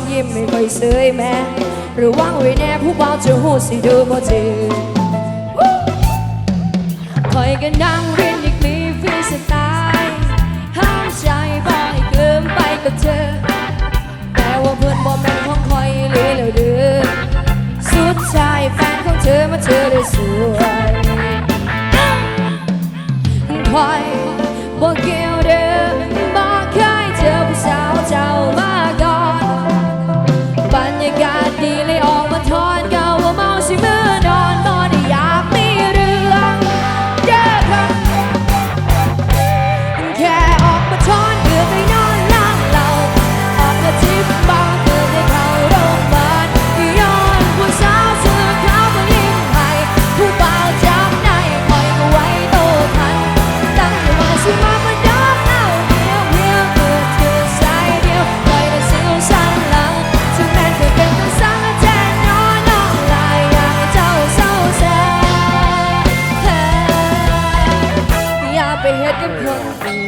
งยิ้มไม่ค่อยเสยแม่ระวังไว้แน่ผู้บ่าวจะหูสิดูบ่จริงคอยกันดังเรียนอีกมีฟรีสไตล์ห้ามใจบ่อยเกินไปกับเธอ แต่ว่าเพื่อนบ่แม่นของคอยเลยแล้วเดือสุดใจแฟนของเธอมาเธอได้สวยคอยบ่เกี่ยวเด้อ get the grow.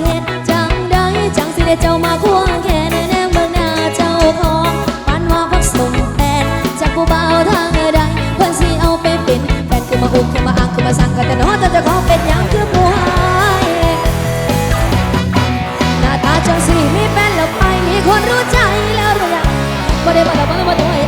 เฮ็ดจังได้จังสิได้เจ้ามาควงแขนแนมเบิ่งหน้าเจ้าของปันว่าพักส่งแฟนจากผู้เบาทางใดเพิ่นสิเอาไปเป็นแฟนคือมาอุ้มคือมาอ้างคือมาสั่งกันแต่น้อแต่เจ้ของเป็นยังคือผู้หายหน้าตาจังสิมีแฟนแล้วไปมีคนรู้ใจแล้วหรือยังบ่ได้บ่ได้บ่ได้บ่ได้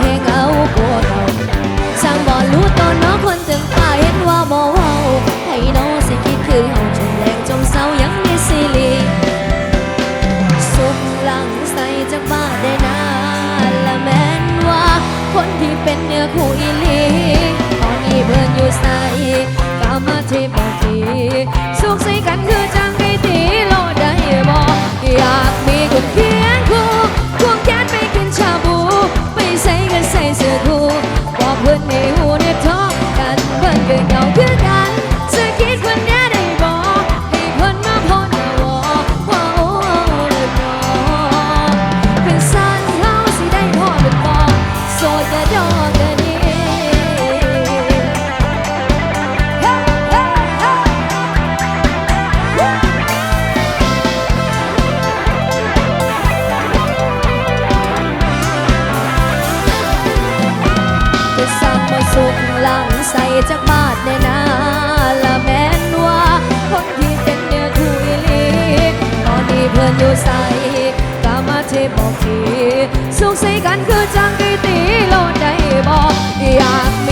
แห่ง อนอยู่ใส่กามาเทบอกทีสุขสีกันคือจังกีตีโลดได้บอกอยาก